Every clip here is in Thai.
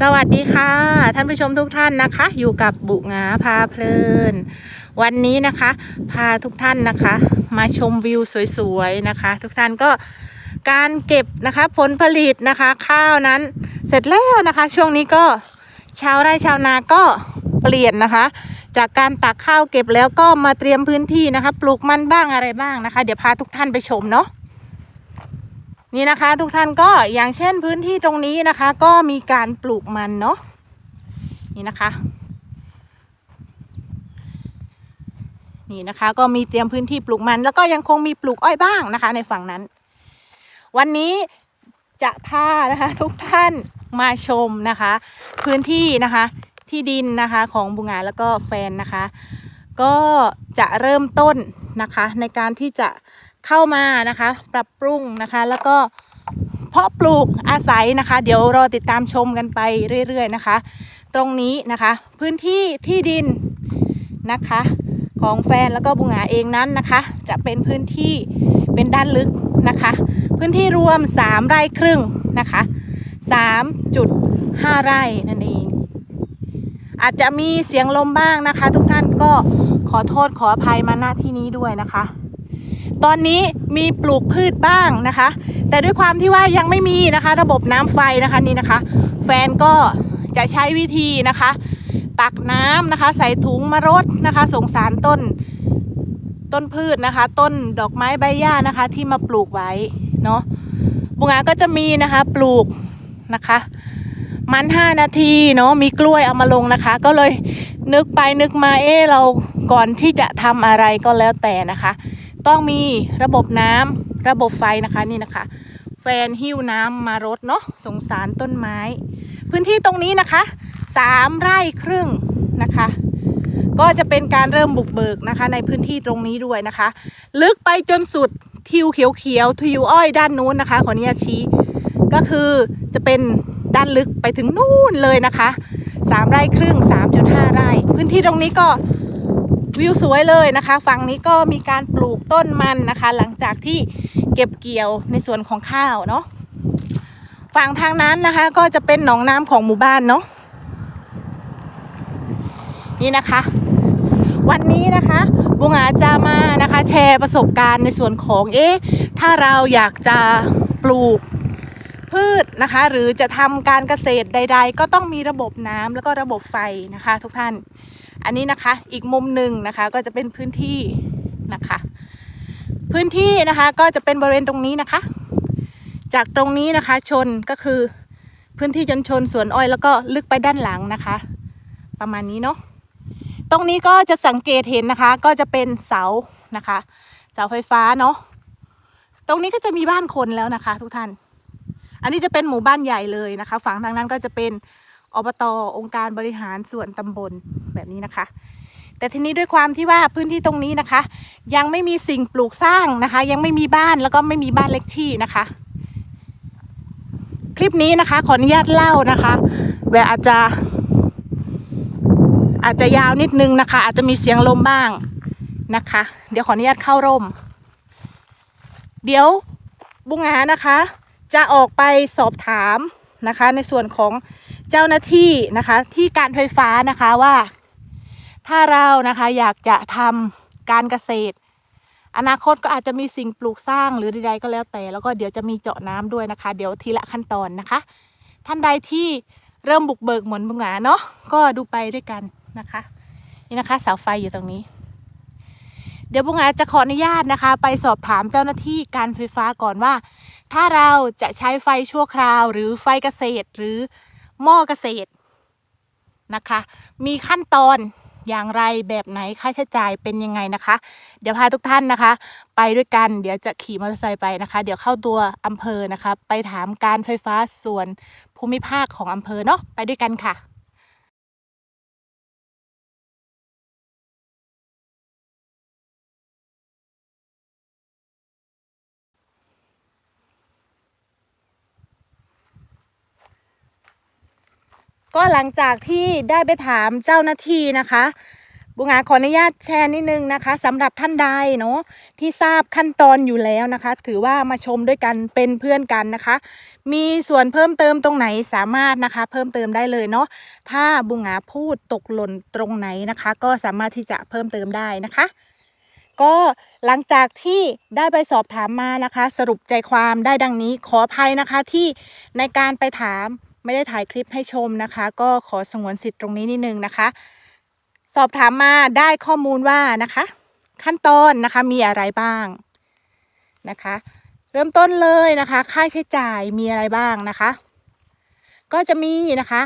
สวัสดีค่ะ ท่านผู้ชมทุกท่านนะคะ อยู่กับบุงาพาเพลิน วันนี้นะคะ พาทุกท่านนะคะ มาชมวิวสวยๆนะคะ ทุกท่านก็การเก็บนะคะผลผลิตนะคะ ข้าวนั้นเสร็จแล้วนะคะ ช่วงนี้ก็ชาวไร่ชาวนาก็เปลี่ยนนะคะ จากการตักข้าวเก็บแล้วก็มาเตรียมพื้นที่นะคะ ปลูกมันบ้างอะไรบ้างนะคะ เดี๋ยวพาทุกท่านไปชมเนาะ นี่นะคะ ทุกท่านก็อย่างเช่นพื้นที่ตรงนี้นะคะ ก็มีการปลูกมันเนาะนี่นะคะ นี่นะคะก็มีเตรียมพื้นที่ปลูกมัน แล้วก็ยังคงมีปลูกอ้อยบ้างนะคะ ในฝั่งนั้น วันนี้จะพานะคะ ทุกท่านมาชมนะคะ พื้นที่นะคะ ที่ดินนะคะของบุงงาแล้วก็แฟนนะคะ ก็จะเริ่มต้นนะคะในการที่จะ เข้ามานะคะ ปรับปรุงนะคะ แล้วก็เพาะปลูกอาศัยนะคะ เดี๋ยวรอติดตามชมกันไปเรื่อยๆนะคะ ตรงนี้นะคะ พื้นที่ที่ดินนะคะ ของแฟนแล้วก็บุงหงาเองนั้นนะคะ จะเป็นพื้นที่เป็นด้านลึกนะคะ พื้นที่รวม 3 ไร่ครึ่งนะคะ 3.5 ไร่นั่นเอง อาจจะมีเสียงลมบ้างนะคะ ทุกท่านก็ขอโทษขออภัยมาณที่นี้ด้วยนะคะ ตอนนี้มีปลูกพืชบ้างนะคะ แต่ด้วยความที่ว่ายังไม่มีนะคะ ระบบน้ำไฟนะคะนี่นะคะ แฟนก็จะใช้วิธีนะคะ ตักน้ำนะคะ ใส่ถุงมารดนะคะสงสารต้นต้นพืชนะคะ ต้นดอกไม้ใบหญ้านะคะ ที่มาปลูกไว้เนาะบุงอาก็จะมีนะคะ ปลูกนะคะ มันห้านาทีเนาะมีกล้วยเอามาลงนะคะ ก็เลยนึกไปนึกมาเอ๊เราก่อนที่จะทำอะไรก็แล้วแต่นะคะ ต้องมีระบบน้ำระบบไฟนะคะนี่นะคะ แฟนหิ้วน้ำมารดเนาะสงสารต้นไม้ พื้นที่ตรงนี้นะคะสามไร่ครึ่งนะคะ ก็จะเป็นการเริ่มบุกเบิกนะคะ ในพื้นที่ตรงนี้ด้วยนะคะ ลึกไปจนสุดทิวเขียวเขียวๆทิวอ้อยด้านนู้นนะคะขออนุญาตชี้ก็คือจะเป็นด้านลึกไปถึงนู่นเลยนะคะสามไร่ครึ่ง 3.5 ไร่ พื้นที่ตรงนี้ก็ วิวสวยเลยนะคะฝั่งนี้ก็มีการปลูกต้นมันนะคะ หลังจากที่เก็บเกี่ยวในส่วนของข้าวเนาะฝั่งทางนั้นนะคะ ก็จะเป็นหนองน้ำของหมู่บ้านเนาะนี่นะคะ วันนี้นะคะบุงอาจจะมานะคะ แชร์ประสบการณ์ในส่วนของเอ๊ะถ้าเราอยากจะปลูก พืชนะคะ หรือจะทำการเกษตรใด ๆ ก็ต้องมีระบบน้ำแล้วก็ระบบไฟนะคะ ทุกท่าน อันนี้นะคะอีกมุมหนึ่งนะคะก็จะเป็นพื้นที่นะคะ พื้นที่นะคะก็จะเป็นบริเวณตรงนี้นะคะ จากตรงนี้นะคะชนก็คือพื้นที่จนชนสวนอ้อยแล้วก็ลึกไปด้านหลังนะคะ ประมาณนี้เนาะตรงนี้ก็จะสังเกตเห็นนะคะ ก็จะเป็นเสานะคะ เสาไฟฟ้าเนาะตรงนี้ก็จะมีบ้านคนแล้วนะคะ ทุกท่าน อันนี้จะเป็นหมู่บ้านใหญ่เลยนะคะ ฝั่งทางนั้นก็จะเป็นอบตองค์การบริหารส่วนตำบลแบบนี้นะคะ แต่ทีนี้ด้วยความที่ว่าพื้นที่ตรงนี้นะคะ ยังไม่มีสิ่งปลูกสร้างนะคะ ยังไม่มีบ้านแล้วก็ไม่มีบ้านเล็กที่นะคะ คลิปนี้นะคะ ขออนุญาตเล่านะคะแบบอาจจะ อาจจะยาวนิดนึงนะคะ อาจจะมีเสียงลมบ้างนะคะ เดี๋ยวขออนุญาตเข้าร่ม เดี๋ยวบุงหานะคะ จะออกไปสอบถามนะคะ ในส่วนของเจ้าหน้าที่นะคะ ที่การไฟฟ้านะคะว่า ถ้าเรานะคะอยากจะทำการเกษตร อนาคตก็อาจจะมีสิ่งปลูกสร้างหรือใดๆก็แล้วแต่ แล้วก็เดี๋ยวจะมีเจาะน้ำด้วยนะคะ เดี๋ยวทีละขั้นตอนนะคะ ท่านใดที่เริ่มบุกเบิกเหมือนบุงหาเนาะก็ดูไปด้วยกันนะคะ นี่นะคะเสาไฟอยู่ตรงนี้ เดี๋ยวบุงหาจะขออนุญาตนะคะ ไปสอบถามเจ้าหน้าที่การไฟฟ้าก่อนว่า ถ้าเราจะใช้ไฟชั่วคราวหรือไฟเกษตรหรือหม้อเกษตรนะคะ มีขั้นตอนอย่างไรแบบไหนค่าใช้จ่ายเป็นยังไงนะคะ เดี๋ยวพาทุกท่านนะคะ ไปด้วยกันเดี๋ยวจะขี่มอเตอร์ไซค์ไปนะคะ เดี๋ยวเข้าตัวอำเภอนะคะ ไปถามการไฟฟ้าส่วนภูมิภาคของอำเภอเนาะไปด้วยกันค่ะ ก็หลังจากที่ได้ไปถามเจ้าหน้าที่นะคะบุงาขออนุญาตแชร์นิดนึงนะคะสำหรับท่านใดเนาะที่ทราบขั้นตอนอยู่แล้วนะคะ ถือว่ามาชมด้วยกันเป็นเพื่อนกันนะคะ มีส่วนเพิ่มเติมตรงไหนสามารถนะคะ เพิ่มเติมได้เลยเนาะถ้าบุงาพูดตกหล่นตรงไหนนะคะ ก็สามารถที่จะเพิ่มเติมได้นะคะ ก็หลังจากที่ได้ไปสอบถามมานะคะ สรุปใจความได้ดังนี้ขออภัยนะคะที่ในการไปถาม ไม่ได้ถ่ายคลิปให้ชมนะคะ ก็ขอสงวนสิทธิ์ตรงนี้นิดนึงนะคะ สอบถามมาได้ข้อมูลว่านะคะ ขั้นตอนนะคะมีอะไรบ้างนะคะ เริ่มต้นเลยนะคะ ค่าใช้จ่ายมีอะไรบ้างนะคะ ก็จะมีนะคะ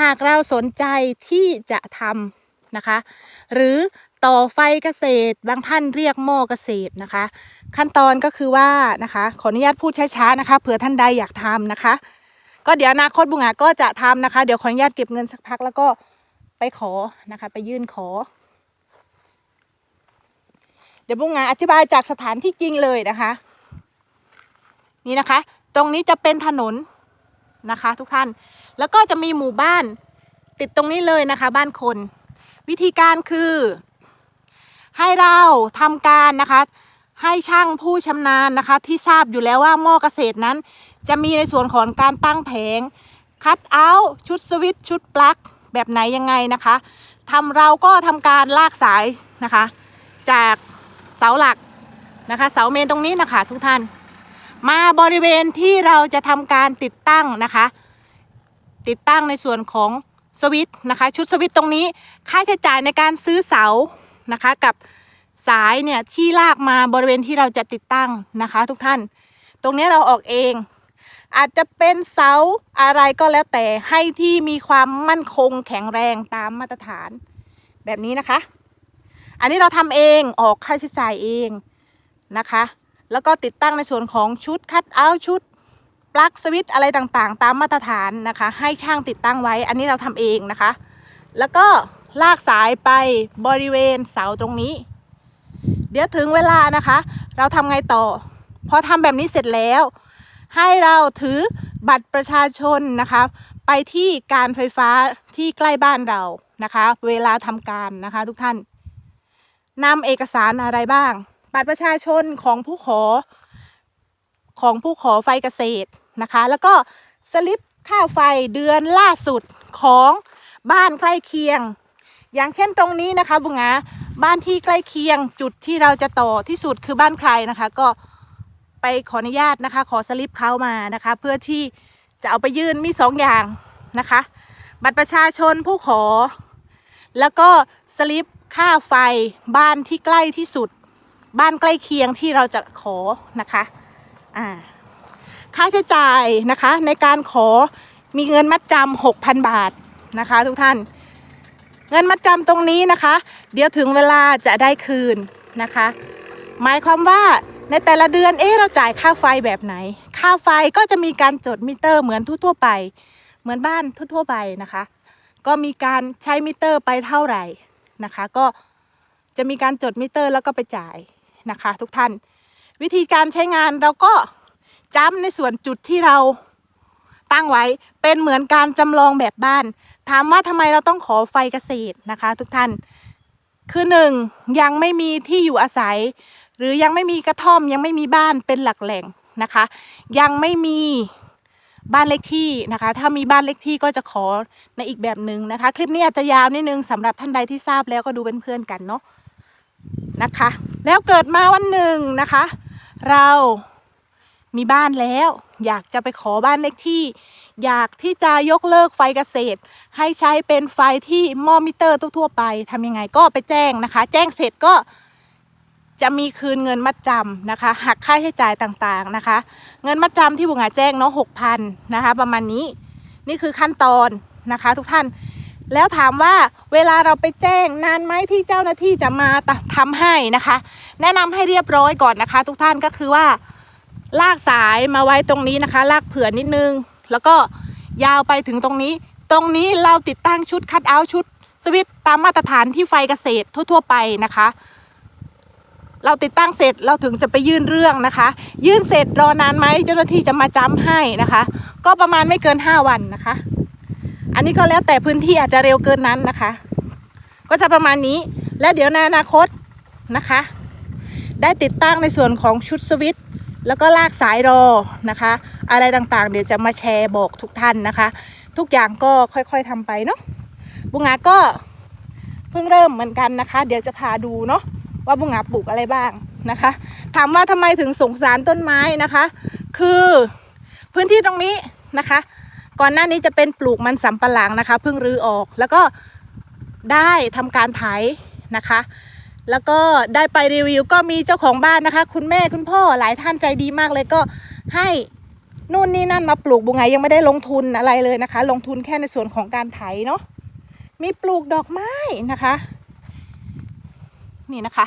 หากเราสนใจที่จะทำนะคะ หรือต่อไฟเกษตรบางท่านเรียกหม้อเกษตรนะคะ ขั้นตอนก็คือว่านะคะ ขออนุญาตพูดช้าๆนะคะเผื่อท่านใดอยากทำนะคะ ก็เดี๋ยวอนาคตบุงอาก็จะทำนะคะ เดี๋ยวขออนุญาตเก็บเงินสักพักแล้วก็ไปขอนะคะ ไปยื่นขอ เดี๋ยวบุงอาอธิบายจากสถานที่จริงเลยนะคะ นี่นะคะ ตรงนี้จะเป็นถนนนะคะ ทุกท่านแล้วก็จะมีหมู่บ้านติดตรงนี้เลยนะคะ บ้านคน วิธีการคือให้เราทำการนะคะ ให้ช่างผู้ชำนาญนะคะ ที่ทราบอยู่แล้วว่าหม้อเกษตรนั้น จะมีในส่วนของการตั้งแผง คัดเอาท์ชุดสวิตช์ชุดปลั๊กแบบไหนยังไงนะคะทำเราก็ทำการลากสายนะคะ จากเสาหลักนะคะ เสาเมนตรงนี้นะคะ ทุกท่าน มาบริเวณที่เราจะทำการติดตั้งนะคะ ติดตั้งในส่วนของสวิตช์นะคะ ชุดสวิตช์ตรงนี้ค่าใช้จ่ายในการซื้อเสานะคะกับ สายเนี่ยที่ลากมาบริเวณที่เราจะติดตั้งนะคะ ทุกท่าน ตรงนี้เราออกเอง อาจจะเป็นเสาอะไรก็แล้วแต่ให้ที่มีความมั่นคงแข็งแรงตามมาตรฐาน แบบนี้นะคะ อันนี้เราทำเองออกค่าใช้จ่ายเองนะคะ แล้วก็ติดตั้งในส่วนของชุดคัดเอาท์ชุดปลั๊กสวิตอะไรต่างๆ ตามมาตรฐานนะคะ ให้ช่างติดตั้งไว้ อันนี้เราทำเองนะคะ แล้วก็ลากสายไปบริเวณเสาตรงนี้ เดี๋ยวถึงเวลานะคะ เราทำไงต่อ พอทำแบบนี้เสร็จแล้ว ให้เราถือบัตรประชาชนนะคะ ไปที่การไฟฟ้าที่ใกล้บ้านเรานะคะ เวลาทำการนะคะ ทุกท่านนำเอกสารอะไรบ้าง บัตรประชาชนของผู้ขอ ของผู้ขอไฟเกษตรนะคะ แล้วก็สลิปค่าไฟเดือนล่าสุดของบ้านใกล้เคียง อย่างเช่นตรงนี้นะคะบุงา บ้านที่ใกล้เคียงจุดที่เราจะต่อที่สุดคือบ้านใครนะคะ ก็ไปขออนุญาตนะคะ ขอสลิปเขามานะคะ เพื่อที่จะเอาไปยื่นมีสองอย่างนะคะ บัตรประชาชนผู้ขอ แล้วก็สลิปค่าไฟบ้านที่ใกล้ที่สุด บ้านใกล้เคียงที่เราจะขอนะคะอ่าค่าใช้จ่ายนะคะในการขอมีเงินมัดจำหกพันบาทนะคะ ทุกท่าน เงินมัดจำตรงนี้นะคะ เดี๋ยวถึงเวลาจะได้คืนนะคะ หมายความว่าในแต่ละเดือนเอ๊ะเราจ่ายค่าไฟแบบไหน ค่าไฟก็จะมีการจดมิเตอร์เหมือนทั่วๆไป เหมือนบ้านทั่วๆไปนะคะ ก็มีการใช้มิเตอร์ไปเท่าไหร่นะคะ ก็จะมีการจดมิเตอร์แล้วก็ไปจ่ายนะคะ ทุกท่าน วิธีการใช้งานเราก็จำในส่วนจุดที่เราตั้งไว้เป็นเหมือนการจำลองแบบบ้าน ถามว่าทำไมเราต้องขอไฟเกษตรนะคะ ทุกท่าน คือหนึ่งยังไม่มีที่อยู่อาศัย หรือยังไม่มีกระท่อมยังไม่มีบ้านเป็นหลักแหล่งนะคะ ยังไม่มีบ้านเลขที่นะคะ ถ้ามีบ้านเลขที่ก็จะขอในอีกแบบหนึ่งนะคะ คลิปนี้อาจจะยาวนิดนึงสำหรับท่านใดที่ทราบแล้วก็ดูเป็นเพื่อนกันเนาะนะคะ แล้วเกิดมาวันหนึ่งนะคะ เรามีบ้านแล้ว อยากจะไปขอบ้านเลขที่ อยากที่จะยกเลิกไฟเกษตร ให้ใช้เป็นไฟที่มอมิเตอร์ทั่วๆไปทำยังไงก็ไปแจ้งนะคะ แจ้งเสร็จก็จะมีคืนเงินมัดจำนะคะ หักค่าใช้จ่ายต่างๆนะคะ เงินมัดจำที่บุงอาแจ้งเนาะหกพันนะคะ ประมาณนี้นี่คือขั้นตอนนะคะ ทุกท่านแล้วถามว่าเวลาเราไปแจ้งนานไหมที่เจ้าหน้าที่จะมาทำให้นะคะ แนะนำให้เรียบร้อยก่อนนะคะ ทุกท่านก็คือว่า ลากสายมาไว้ตรงนี้นะคะ ลากเผื่อนิดนึง แล้วก็ยาวไปถึงตรงนี้ ตรงนี้เราติดตั้งชุดคัดเอาท์ชุดสวิตตามมาตรฐานที่ไฟเกษตรทั่ว ๆ ไปนะคะ เราติดตั้งเสร็จเราถึงจะไปยื่นเรื่องนะคะ ยื่นเสร็จรอนานไหมเจ้าหน้าที่จะมาจำให้นะคะ ก็ประมาณไม่เกิน 5 วันนะคะ อันนี้ก็แล้วแต่พื้นที่อาจจะเร็วเกินนั้นนะคะ ก็จะประมาณนี้และเดี๋ยวในอนาคตนะคะ ได้ติดตั้งในส่วนของชุดสวิตแล้วก็ลากสายรอนะคะ อะไรต่างๆ เดี๋ยวจะมาแชร์บอกทุกท่านนะคะ ทุกอย่างก็ค่อยๆทำไปเนาะบุงาก็เพิ่งเริ่มเหมือนกันนะคะ เดี๋ยวจะพาดูเนาะว่าบุงาปลูกอะไรบ้างนะคะ ถามว่าทำไมถึงสงสารต้นไม้นะคะ คือพื้นที่ตรงนี้นะคะ ก่อนหน้านี้จะเป็นปลูกมันสำปะหลังนะคะเพิ่งรื้อออกแล้วก็ได้ทำการไถนะคะ แล้วก็ได้ไปรีวิวก็มีเจ้าของบ้านนะคะ คุณแม่คุณพ่อหลายท่านใจดีมากเลยก็ให้ นู่นนี่นั่นมาปลูกบุงไงยังไม่ได้ลงทุนอะไรเลยนะคะ ลงทุนแค่ในส่วนของการไถเนาะมีปลูกดอกไม้นะคะ นี่นะคะ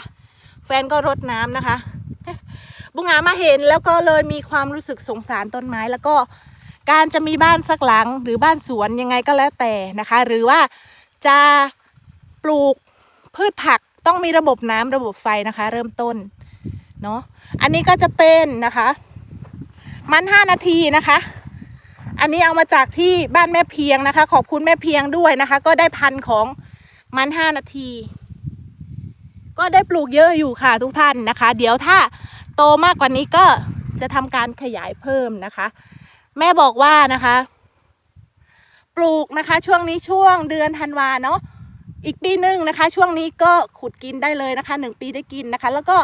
แฟนก็รดน้ำนะคะ บุงหามาเห็นแล้วก็เลยมีความรู้สึกสงสารต้นไม้แล้วก็การจะมีบ้านสักหลังหรือบ้านสวนยังไงก็แล้วแต่นะคะ หรือว่าจะปลูกพืชผักต้องมีระบบน้ำระบบไฟนะคะ เริ่มต้นเนาะอันนี้ก็จะเป็นนะคะ มันห้านาทีนะคะ อันนี้เอามาจากที่บ้านแม่เพียงนะคะ ขอบคุณแม่เพียงด้วยนะคะ ก็ได้พันของมันห้านาที ก็ได้ปลูกเยอะอยู่ค่ะทุกท่านนะคะ เดี๋ยวถ้าโตมากกว่านี้ก็จะทำการขยายเพิ่มนะคะ แม่บอกว่านะคะ ปลูกนะคะ ช่วงนี้ช่วงเดือนธันวาเนาะอีกปีหนึ่งนะคะ ช่วงนี้ก็ขุดกินได้เลยนะคะหนึ่งปีได้กินนะคะ แล้วก็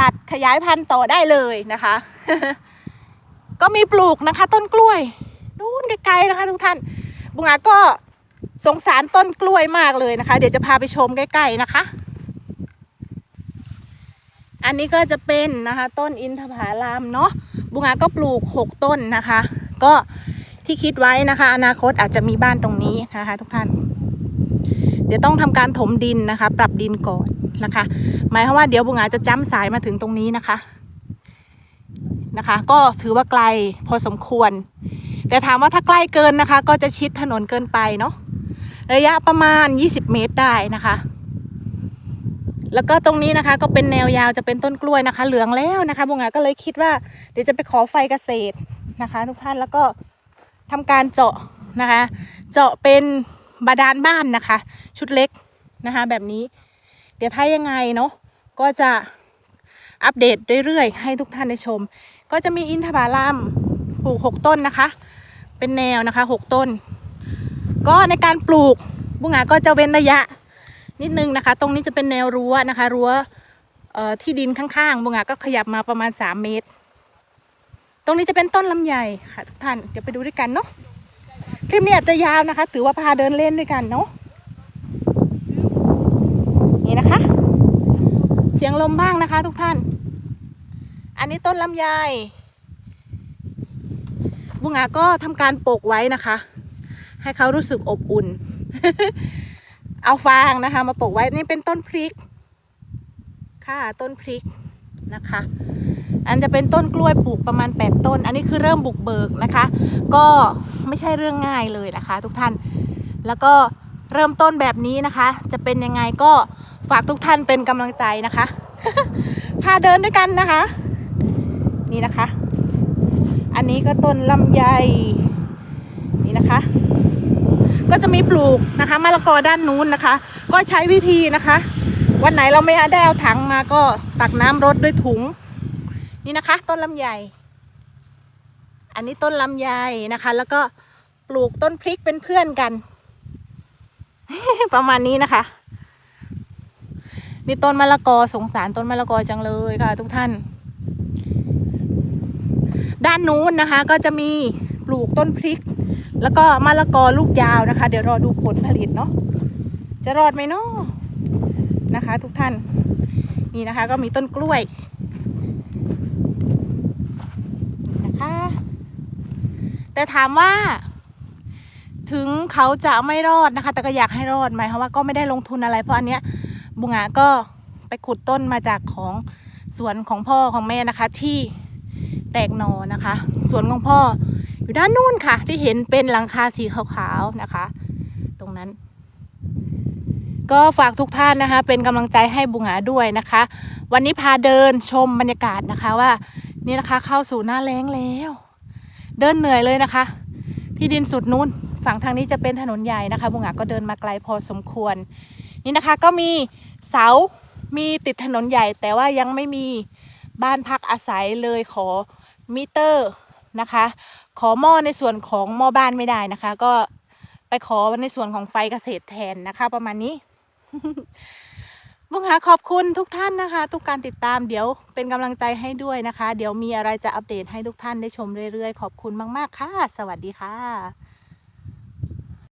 ตัดขยายพันธุ์ต่อได้เลยนะคะ ก็มีปลูกนะคะ ต้นกล้วยนู่นไกลๆนะคะทุกท่านบุงอาก็สงสารต้นกล้วยมากเลยนะคะ เดี๋ยวจะพาไปชมใกล้ๆนะคะ อันนี้ก็จะเป็นนะคะ ต้นอินทผลามเนาะบุงอาก็ปลูกหกต้นนะคะ ก็ที่คิดไว้นะคะ อนาคตอาจจะมีบ้านตรงนี้นะคะ ทุกท่าน เดี๋ยวต้องทำการถมดินนะคะ ปรับดินก่อนนะคะ หมายความว่าเดี๋ยวบุงอาจะจ้ำสายมาถึงตรงนี้นะคะ นะคะ ก็ถือว่าไกลพอสมควร แต่ถามว่าถ้าใกล้เกินนะคะ ก็จะชิดถนนเกินไปเนาะระยะประมาณ 20 เมตรได้นะคะ แล้วก็ตรงนี้นะคะก็เป็นแนวยาวจะเป็นต้นกล้วยนะคะ เหลืองแล้วนะคะบุงอาก็เลยคิดว่าเดี๋ยวจะไปขอไฟเกษตรนะคะ ทุกท่านแล้วก็ทำการเจาะนะคะ เจาะเป็นบาดาลบ้านนะคะ ชุดเล็กนะคะ แบบนี้ เดี๋ยวถ้ายังไงเนาะก็จะอัปเดตเรื่อยๆ ให้ทุกท่านได้ชม ก็จะมีอินทผลัมปลูกหกต้นนะคะ เป็นแนวนะคะหกต้น ก็ในการปลูกบุงาก็จะเว้นระยะนิดนึงนะคะ ตรงนี้จะเป็นแนวรั้วนะคะ รั้วที่ดินข้างๆบุงาก็ขยับมาประมาณ 3 เมตร ตรงนี้จะเป็นต้นลำไยค่ะทุกท่านเดี๋ยวไปดูด้วยกันเนาะคลิปนี้อาจจะยาวนะคะ ถือว่าพาเดินเล่นด้วยกันเนาะนี่นะคะ เสียงลมบ้างนะคะ ทุกท่าน อันนี้ต้นลำไยบุงอาก็ทำการปลูกไว้นะคะ ให้เขารู้สึกอบอุ่น เอาฟางนะคะ มาปลูกไว้นี่เป็นต้นพริก ค่ะต้นพริกนะคะ อันจะเป็นต้นกล้วยปลูกประมาณ 8 ต้น อันนี้คือเริ่มบุกเบิกนะคะ ก็ไม่ใช่เรื่องง่ายเลยนะคะ ทุกท่านแล้วก็เริ่มต้นแบบนี้นะคะ จะเป็นยังไงก็ฝากทุกท่านเป็นกำลังใจนะคะ พาเดินด้วยกันนะคะ นี่นะคะ อันนี้ก็ต้นลำไยนี่นะคะ ก็จะมีปลูกนะคะมะละกอด้านนู้นนะคะ ก็ใช้วิธีนะคะ วันไหนเราไม่ได้เอาถังมาก็ตักน้ำรดด้วยถุง นี่นะคะ ต้นลำไยอันนี้ต้นลำไยนะคะ แล้วก็ปลูกต้นพริกเป็นเพื่อนกัน ประมาณนี้นะคะนี่ต้นมะละกอสงสารต้นมะละกอจังเลยค่ะ ทุกท่าน นนู้นนะคะ ก็จะมีปลูกต้นพริก แล้วก็มะละกอลูกยาวนะคะ เดี๋ยวรอดูผลผลิตเนาะจะรอดไหมเนาะนะคะ ทุกท่านนี่นะคะ ก็มีต้นกล้วยนะคะ แต่ถามว่าถึงเขาจะไม่รอดนะคะ แต่ก็อยากให้รอดหมายความว่าก็ไม่ได้ลงทุนอะไร เพราะอันเนี้ยบุงอาก็ไปขุดต้นมาจากของสวนของพ่อของแม่นะคะที่ แตกหนอนะคะ สวนของพ่ออยู่ด้านนู้นค่ะ ที่เห็นเป็นหลังคาสีขาวๆนะคะ ตรงนั้น ก็ฝากทุกท่านนะคะ เป็นกำลังใจให้บุงหาด้วยนะคะ วันนี้พาเดินชมบรรยากาศนะคะว่านี่นะคะ เข้าสู่หน้าแล้งแล้ว เดินเหนื่อยเลยนะคะ ที่ดินสุดนู้นฝั่งทางนี้จะเป็นถนนใหญ่นะคะ บุงหาก็เดินมาไกลพอสมควร นี่นะคะก็มีเสามีติดถนนใหญ่แต่ว่ายังไม่มี บ้านพักอาศัยเลยขอมิเตอร์นะคะ ขอหม้อในส่วนของหม้อบ้านไม่ได้นะคะ ก็ไปขอในส่วนของไฟเกษตรแทนนะคะ ประมาณนี้บุงหาขอบคุณทุกท่านนะคะ ทุกการติดตามเดี๋ยวเป็นกำลังใจให้ด้วยนะคะ เดี๋ยวมีอะไรจะอัปเดตให้ทุกท่านได้ชมเรื่อยๆ ขอบคุณมาก ๆ ค่ะ สวัสดีค่ะ